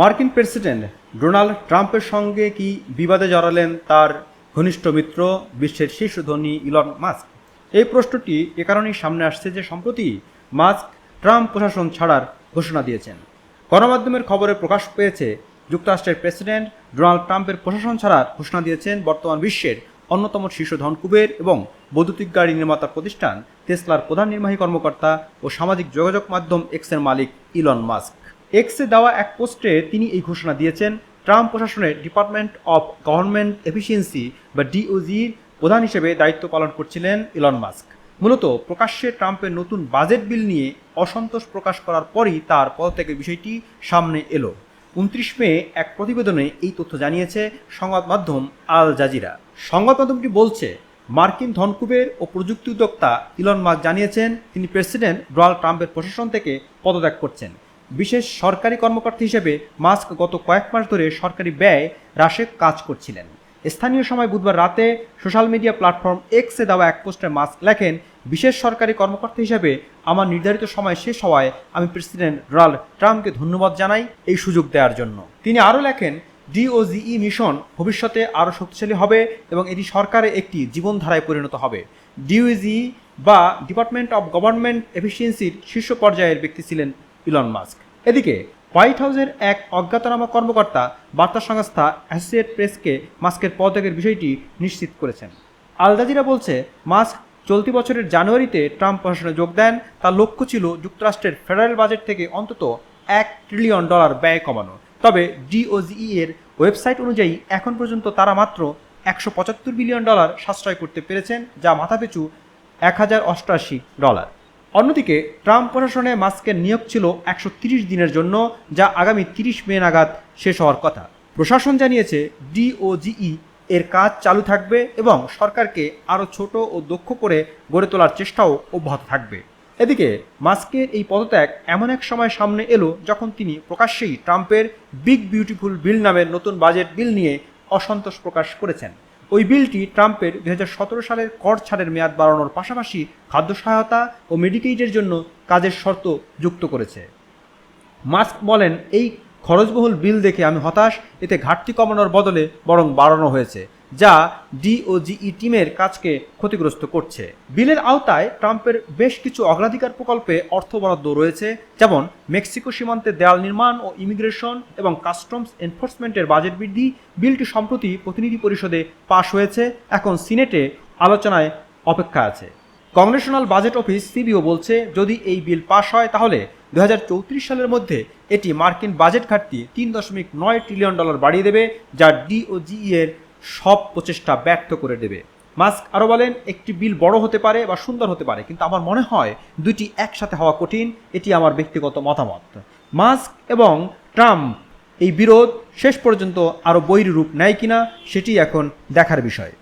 মার্কিন president Donald ট্রাম্পের সঙ্গে কি বিবাদে জড়ালেন তার ঘনিষ্ঠ মিত্র বিশ্বের শীর্ষ ধনী ইলন মাস্ক? এই প্রশ্নটি এ কারণেই সামনে আসছে যে সম্প্রতি মাস্ক ট্রাম্প প্রশাসন ছাড়ার ঘোষণা দিয়েছেন। গণমাধ্যমের খবরে প্রকাশ পেয়েছে, যুক্তরাষ্ট্রের প্রেসিডেন্ট ডোনাল্ড ট্রাম্পের প্রশাসন ছাড়ার ঘোষণা দিয়েছেন বর্তমান বিশ্বের অন্যতম শীর্ষ ধনকুবের এবং বৈদ্যুতিক গাড়ি নির্মাতা প্রতিষ্ঠান টেসলার প্রধান নির্বাহী কর্মকর্তা ও সামাজিক যোগাযোগ মাধ্যম এক্সের মালিক ইলন মাস্ক। এক্সে দেওয়া এক পোস্টে তিনি এই ঘোষণা দিয়েছেন, ট্রাম্প প্রশাসনের ডিপার্টমেন্ট অফ গভর্নমেন্ট এফিসিয়েন্সি বা ডিওজির প্রধান হিসেবে দায়িত্ব পালন করছিলেন ইলন মাস্ক। মূলত প্রকাশ্যে ট্রাম্পের নতুন বাজেট বিল নিয়ে অসন্তোষ প্রকাশ করার পরই তার পদত্যাগের বিষয়টি সামনে এলো। উনত্রিশ মে এক প্রতিবেদনে এই তথ্য জানিয়েছে সংবাদ মাধ্যম আল জাজিরা। সংবাদ মাধ্যমটি বলছে, মার্কিন ধনকুবের ও প্রযুক্তি উদ্যোক্তা ইলন মাস্ক জানিয়েছেন, তিনি প্রেসিডেন্ট ডোনাল্ড ট্রাম্পের প্রশাসন থেকে পদত্যাগ করছেন। বিশেষ সরকারি কর্মকর্তা হিসেবে মাস্ক গত কয়েক মাস ধরে সরকারি ব্যয় হ্রাসে কাজ করছিলেন। স্থানীয় সময় বুধবার রাতে সোশ্যাল মিডিয়া প্ল্যাটফর্ম এক্সে দেওয়া এক পোস্টে মাস্ক লেখেন, বিশেষ সরকারি কর্মকর্তা হিসেবে আমার নির্ধারিত সময় শেষ হওয়ায় আমি প্রেসিডেন্ট ডোনাল্ড ট্রাম্পকে ধন্যবাদ জানাই এই সুযোগ দেওয়ার জন্য। তিনি আরও লেখেন, ডিওজিই মিশন ভবিষ্যতে আরও শক্তিশালী হবে এবং এটি সরকারে একটি জীবনধারায় পরিণত হবে। ডিওজি বা ডিপার্টমেন্ট অব গভর্নমেন্ট এফিসিয়েন্সির শীর্ষ পর্যায়ের ব্যক্তি ছিলেন ইলন মাস্ক। এদিকে, হোয়াইট হাউসের এক অজ্ঞাতনামা কর্মকর্তা বার্তা সংস্থা অ্যাসোসিয়েট প্রেসকে মাস্কের পদত্যাগের বিষয়টি নিশ্চিত করেছেন। আল জাজিরা বলছে, মাস্ক চলতি বছরের জানুয়ারিতে ট্রাম্প প্রশাসনে যোগ দেন, তার লক্ষ্য ছিল যুক্তরাষ্ট্রের ফেডারেল বাজেট থেকে অন্তত এক ট্রিলিয়ন ডলার ব্যয় কমানো। তবে ডিওজিই এর ওয়েবসাইট অনুযায়ী এখন পর্যন্ত তারা মাত্র একশো পঁচাত্তর বিলিয়ন ডলার সাশ্রয় করতে পেরেছেন, যা মাথাপিছু এক হাজার অষ্টআশি ডলার। অন্যদিকে ট্রাম্প প্রশাসনে মাস্কের নিয়োগ ছিল একশো দিনের জন্য, যা আগামী তিরিশ মে নাগাদ শেষ হওয়ার কথা। প্রশাসন জানিয়েছে ডিওজিই এর কাজ চালু থাকবে এবং সরকারকে আরও ছোট ও দক্ষ করে গড়ে তোলার চেষ্টাও অব্যাহত থাকবে। এদিকে, মাস্কের এই পদত্যাগ এমন এক সময় সামনে এলো যখন তিনি প্রকাশ্যেই ট্রাম্পের বিগ বিউটিফুল বিল নামের নতুন বাজেট বিল নিয়ে অসন্তোষ প্রকাশ করেছেন। ওই বিলটি ট্রাম্পের দুই হাজার সতেরো সালের কর ছাড়ের মেয়াদ বাড়ানোর পাশাপাশি খাদ্য সহায়তা ও মেডিকেইডের জন্য কাজের শর্ত যুক্ত করেছে। মাস্ক বলেন, এই খরচবহুল বিল দেখে আমি হতাশ, এতে ঘাটতি কমানোর বদলে বরং বাড়ানো হয়েছে। যা ডিওজিই টিমের কাজকে ক্ষতিগ্রস্ত করছে। বিলের আওতায় ট্রাম্পের বেশ কিছু অগ্রাধিকার প্রকল্পে অর্থ বরাদ্দ রয়েছে, যেমন মেক্সিকো সীমান্তে দেয়াল নির্মাণ ও ইমিগ্রেশন এবং কাস্টমস এনফোর্সমেন্টের বাজেট বৃদ্ধি বিলটি সম্প্রতি প্রতিনিধি পরিষদে পাশ হয়েছে। এখন সিনেটে আলোচনায় অপেক্ষা আছে। কংগ্রেশনাল বাজেট অফিস সিবিও বলছে, যদি এই বিল পাশ হয় তাহলে দু হাজার চৌত্রিশ সালের মধ্যে এটি মার্কিন বাজেট ঘাটতি তিন দশমিক নয় ট্রিলিয়ন ডলার বাড়িয়ে দেবে, যা ডিওজিই এর সব প্রচেষ্টা ব্যর্থ করে দেবে। মাস্ক আরও বলেন, একটি বিল বড় হতে পারে বা সুন্দর হতে পারে, কিন্তু আমার মনে হয় দুইটি একসাথে হওয়া কঠিন, এটি আমার ব্যক্তিগত মতামত। মাস্ক এবং ট্রাম্প, এই বিরোধ শেষ পর্যন্ত আরও বৈরী রূপ নেয় কিনা, সেটি এখন দেখার বিষয়।